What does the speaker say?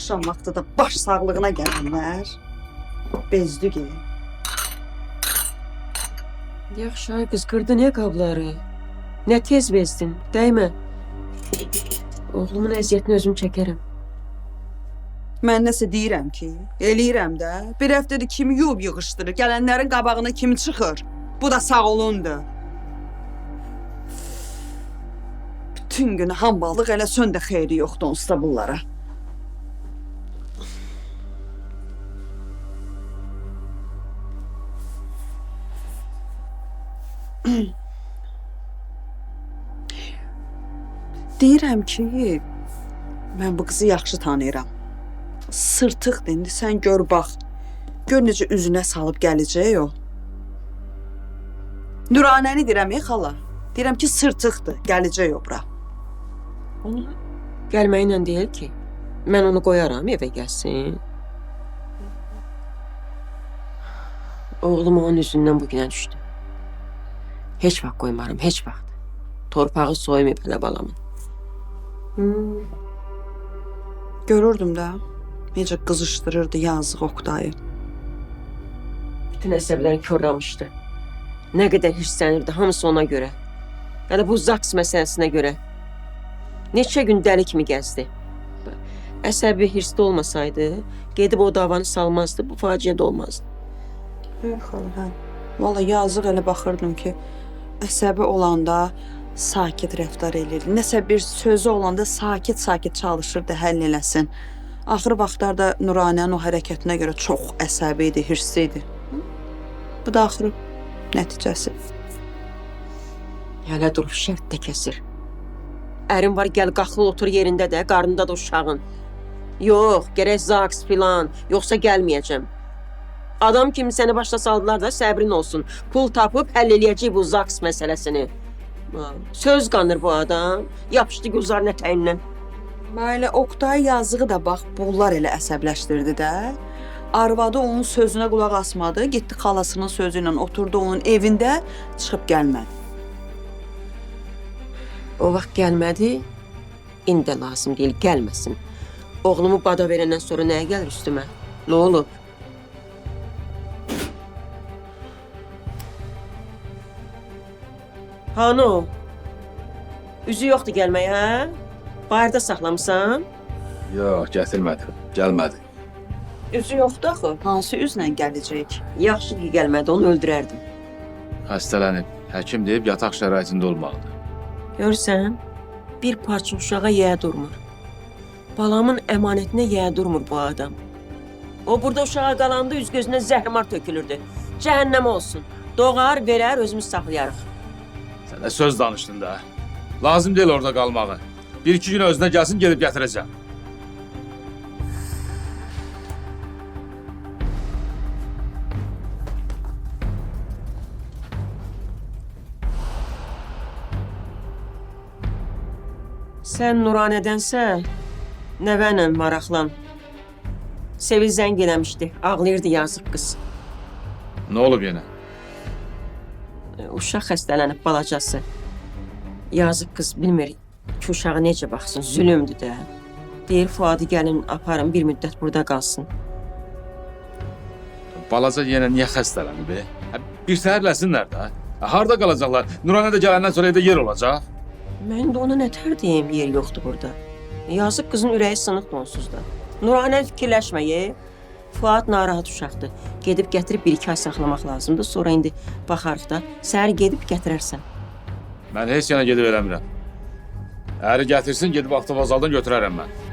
Axşam vaxtı da baş sağlığına gələnlər bezdi ki. Yaxşı ay qız qırdı ne qabları? Nə tez bezdin, dəymə. Oğlumun əziyyətini özüm çəkərəm. Mən nəsə deyirəm ki, eləyirəm də. Bir həftədir kimi yuyub yığışdırır, gələnlərin qabağına kim çıxır? Bu da sağ olundu. Bütün gün hambalıq elə sön də xeyri yoxdur onsuz da bunlara. Deyirəm ki, mən bu qızı yaxşı tanıyıram. Sırtıqdır, indi sən gör bax. Gör necə üzünə salıb gələcək o. Nuranəni deyirəm, ey xala. Deyirəm ki, sırtıqdır, gələcək o bura. Onu gəlməklə deyil ki. Mən onu qoyaram evə gəlsin. Oğlum onun üzündən bu günə düşdü. Heç vaxt qoymaram, heç vaxt. Torpağı soymayıb hələ balamın. Hmm. Görürdüm də necə qızışdırırdı yazıq Oktayı. Bütün əsəbləri korlamışdı. Nə qədər hirslənirdi, hamısı ona görə. Hələ bu zaks məsələsinə görə. Neçə gün dəli kimi gəzdi. Əsəbi hirsli olmasaydı, gedib o davanı salmazdı, bu faciə də olmazdı. Ey xala, hə. Valla yazıq elə baxırdım ki, əsəbi olanda sakit rəftar eləyirdi. Nəsə bir sözü olanda sakit-sakit çalışırdı həll eləsin. Axır vaxtlarda Nuranənin o hərəkətinə görə çox əsəbi idi, hirsli idi. Bu da axırı nəticəsi. Hələ durub şərt də kəsir. Ərin var, gəl qalxıl otur yerində də, qarnında da uşağın. Yox, gərək zaks filan, yoxsa gəlməyəcəm. Adam kimi səni başa saldılar da səbrin olsun. Pul tapıb həll eləyəcək bu zaks məsələsini. Ha, Söz qanır bu adam. Yapışdı güzar nətəyindən. Elə Oktay yazığı da bax bunlar elə əsəbləşdirdi də. Arvadı onun sözünə qulaq asmadı, getdi xalasının sözü ilə oturdu onun evində, çıxıb gəlmədi. O vaxt gəlmədi. İndi də lazım deyil, gəlməsin. Oğlumu bada verəndən sonra nəyə gəlir üstümə? Nə olub? Hanı o? Üzü yoxdur gəlməyə, hə? Bayırda saxlamısan? Yox, gətirmədi. Gəlmədi. Üzü yoxdur axı. Hansı üzlə gələcək? Yaxşı ki gəlmədi, onu öldürərdim. Xəstələnib. Həkim deyib yataq şəraitində olmalıdır. Görsən, bir parça uşağa yeyə durmur. Balamın əmanətinə yeyə durmur bu adam. O burada uşağa qalanda üz gözünə zəhrimar tökülürdü. Cəhənnəm olsun. Doğar, verər, özümüz saxlayarıq. Də söz danışdın da. Lazım deyil orada qalmağı. Bir iki gün özünə gəlsin, gelib gətirəcəm. Sən Nuranədənsə nəvənlə maraqlan. Sevil zəng eləmişdi. Ağlayırdı yazıq qız. Nə olub yenə? E, Uşaq xəstələnib balacası. Yazıq qız bilmir ki, uşağı necə baxsın, zülümdür də. Deyir Fuadı gəlin aparın bir müddət burada qalsın. Balaca yenə niyə xəstələnib? Hə, Bir səhərləsinlər də. Hə, Harda qalacaqlar? Nuranə də gələndən sonra evdə yer olacaq. Mən də ona nətər deyim, yer yoxdur burada. Yazıq qızın ürəyi sınıqdır onsuz da. Nuranə fikirləşmə, ye. Fuad narahat uşaqdır. Gedib gətirib bir-iki ay saxlamaq lazımdır. Sonra indi baxarıq da. Səhər gedib gətirərsən. Mən heç yana gedib eləmirəm. Əri gətirsin, gedib avtovazaldan götürərəm mən.